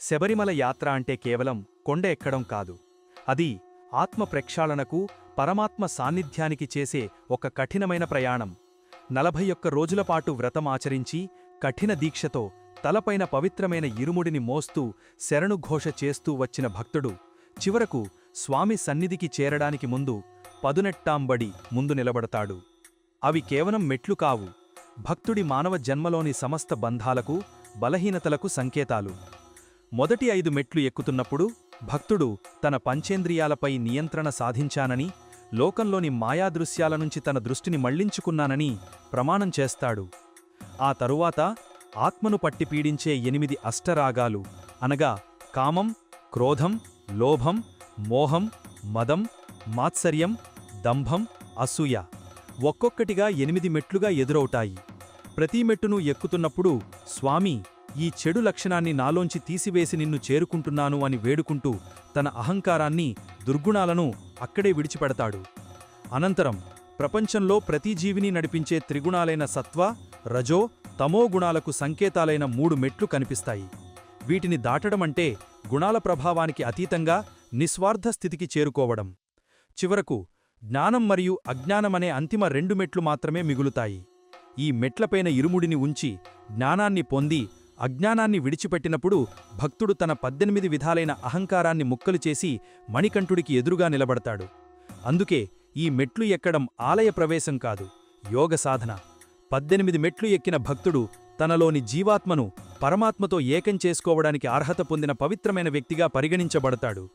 శబరిమల యాత్ర అంటే కేవలం కొండ ఎక్కడం కాదు. అది ఆత్మ ప్రక్షాళనకు పరమాత్మ సాన్నిధ్యానికి చేసే ఒక కఠినమైన ప్రయాణం. నలభై ఒక్క రోజులపాటు వ్రతం ఆచరించి కఠిన దీక్షతో తలపైన పవిత్రమైన ఇరుముడిని మోస్తూ శరణుఘోష చేస్తూ వచ్చిన భక్తుడు చివరకు స్వామి సన్నిధికి చేరడానికి ముందు పదునెట్టాంబడి ముందు నిలబడతాడు. అవి కేవలం మెట్లు కావు. భక్తుడి మానవ జన్మలోని సమస్త బంధాలకు బలహీనతలకు సంకేతాలు. మొదటి ఐదు మెట్లు ఎక్కుతున్నప్పుడు భక్తుడు తన పంచేంద్రియాలపై నియంత్రణ సాధించానని లోకంలోని మాయాదృశ్యాల నుంచి తన దృష్టిని మళ్ళించుకున్నానని ప్రమాణం చేస్తాడు. ఆ తరువాత ఆత్మను పట్టి పీడించే ఎనిమిది అష్టరాగాలు అనగా కామం క్రోధం లోభం మోహం మదం మాత్సర్యం దంభం అసూయ ఒక్కొక్కటిగా ఎనిమిది మెట్లుగా ఎదురవుతాయి. ప్రతి మెట్టును ఎక్కుతున్నప్పుడు స్వామి ఈ చెడు లక్షణాన్ని నాలోంచి తీసివేసి నిన్ను చేరుకుంటున్నాను అని వేడుకుంటూ తన అహంకారాన్ని దుర్గుణాలను అక్కడే విడిచిపెడతాడు. అనంతరం ప్రపంచంలో ప్రతి జీవిని నడిపించే త్రిగుణాలైన సత్వ రజో తమో గుణాలకు సంకేతాలైన మూడు మెట్లు కనిపిస్తాయి. వీటిని దాటడమంటే గుణాల ప్రభావానికి అతీతంగా నిస్వార్థ స్థితికి చేరుకోవడం. చివరకు జ్ఞానం మరియు అజ్ఞానమనే అంతిమ రెండు మెట్లు మాత్రమే మిగులుతాయి. ఈ మెట్లపైన ఇరుముడిని ఉంచి జ్ఞానాన్ని పొంది అజ్ఞానాన్ని విడిచిపెట్టినప్పుడు భక్తుడు తన పద్దెనిమిది విధాలైన అహంకారాన్ని ముక్కలు చేసి మణికంఠుడికి ఎదురుగా నిలబడతాడు. అందుకే ఈ మెట్లు ఎక్కడం ఆలయ ప్రవేశం కాదు యోగ సాధన. పద్దెనిమిది మెట్లు ఎక్కిన భక్తుడు తనలోని జీవాత్మను పరమాత్మతో ఏకం చేసుకోవడానికి అర్హత పొందిన పవిత్రమైన వ్యక్తిగా పరిగణించబడతాడు.